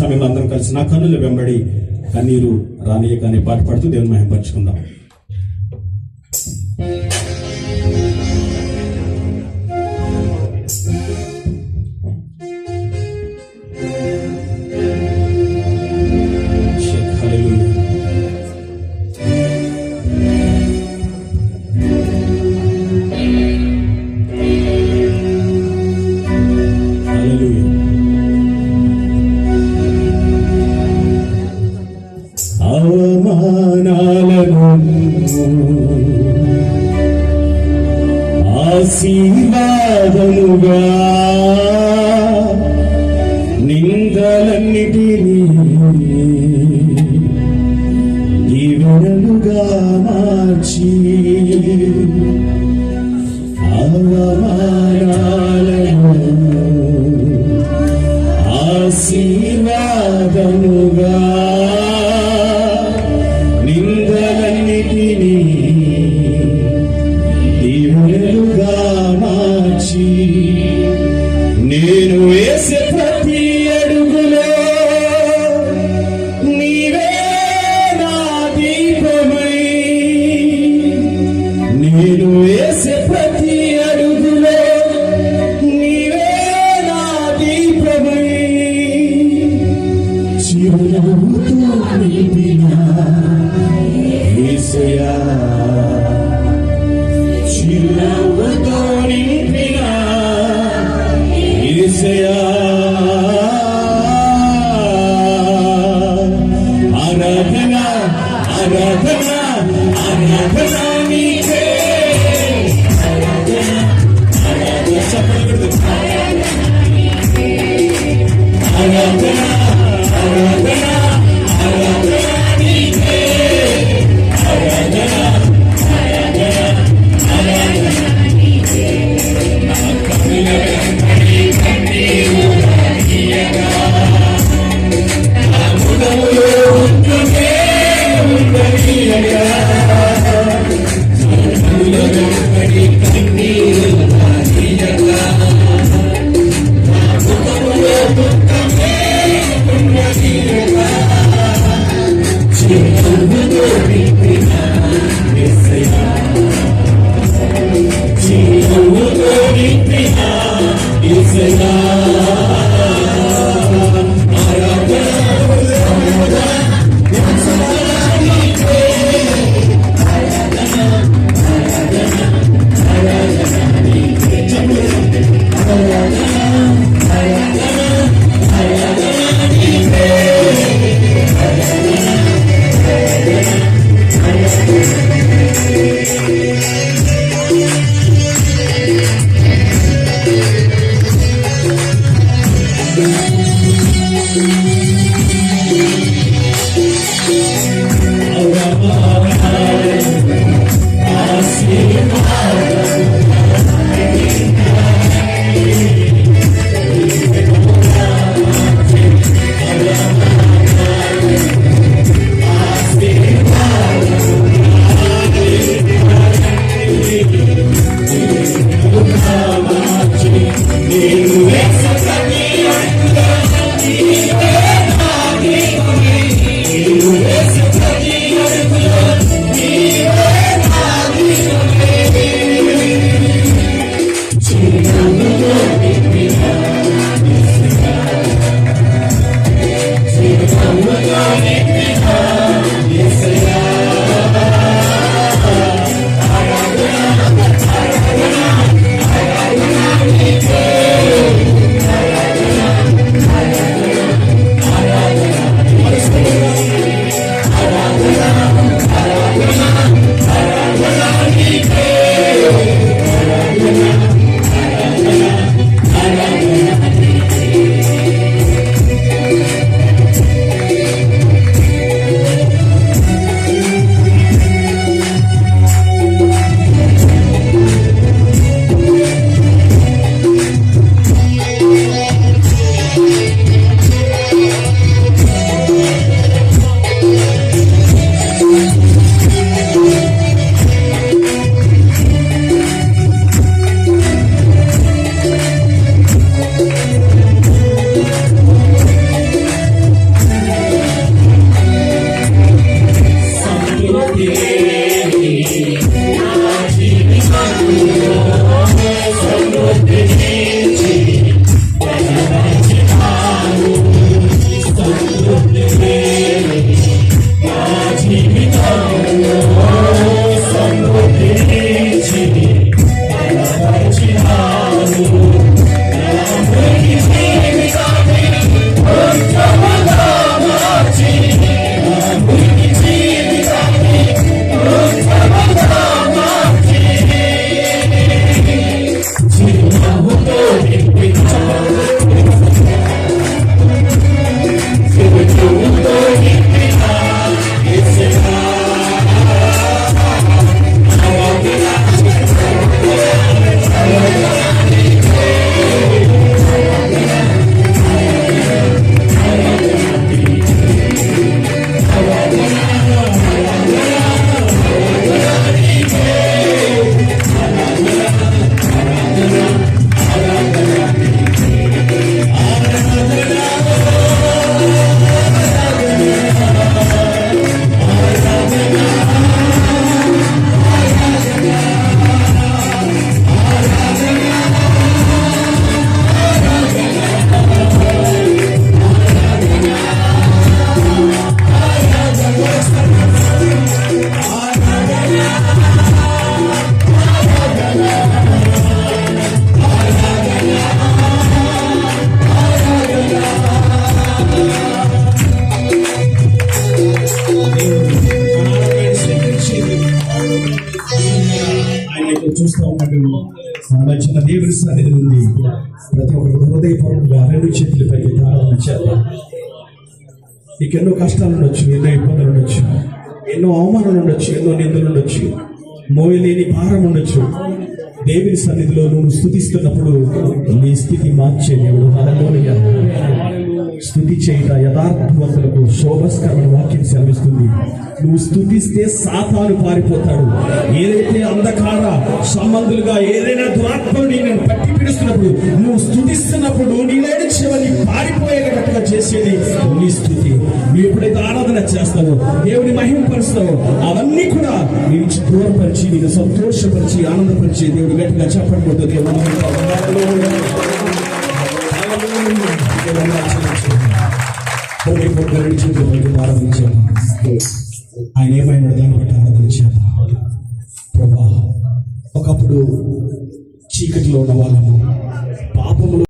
సమయంలో అందరం కలిసి నా కన్నులు వెంబడి కన్నీరు రానీయక కానీ పాటు పాడుతూ దేవుని మహిమ పరుచుకుందాం సింహాదనుగా నిందలన్నిటినీ దీవెనలుగా మార్చి అవమానాలను ఆశీర్వాదముగా జీవనముతో నింపిన ఏసయా Baby. దేవుని సన్నిధి ఉంది ప్రతి ఒక్కరు హృదయపూర్వకంగా రెండు చేతులపైకి ప్రార్థన చేద్దాం నీకు ఎన్నో కష్టాలు ఉండొచ్చు ఎన్నో ఇబ్బందులు ఉండొచ్చు ఎన్నో అవమానాలు ఉండొచ్చు ఎన్నో నిందలు ఉండొచ్చు మోయలేని భారం ఉండొచ్చు. దేవుని సన్నిధిలో నువ్వు స్థుతిస్తున్నప్పుడు నీ స్థితి మార్చే దేవుడు హల్లెలూయా చేయుట యథార్థవంతులకు శోభస్కరమైన వాక్యం సెలవిస్తుంది. నువ్వు స్థుతిస్తే సాతాను పారిపోతాడు. ఏదైతే అంధకార సంబంధులుగా ఏదైనా దురాత్మలు నేను పట్టి పిడుస్తున్నప్పుడు నువ్వు స్థుతిస్తున్నప్పుడు నీలేని చివరి పారిపోయేటట్టుగా చేసేది నీ స్థుతి నువ్వు ఎప్పుడైతే ఆరాధన చేస్తావో దేవుని మహిమపరుస్తావో అవన్నీ కూడా నీ నుంచి దూరపరిచి నేను సంతోషపరిచి ఆనందపరిచి దేవుడు గట్టిగా చెప్పకపోతే దేవుడు ఆరాధించాను ఆయన ఏమైనా దాన్ని బట్టి ఆరాధించాను ప్రభా ఒకప్పుడు చీకటిలో ఉన్న వాళ్ళము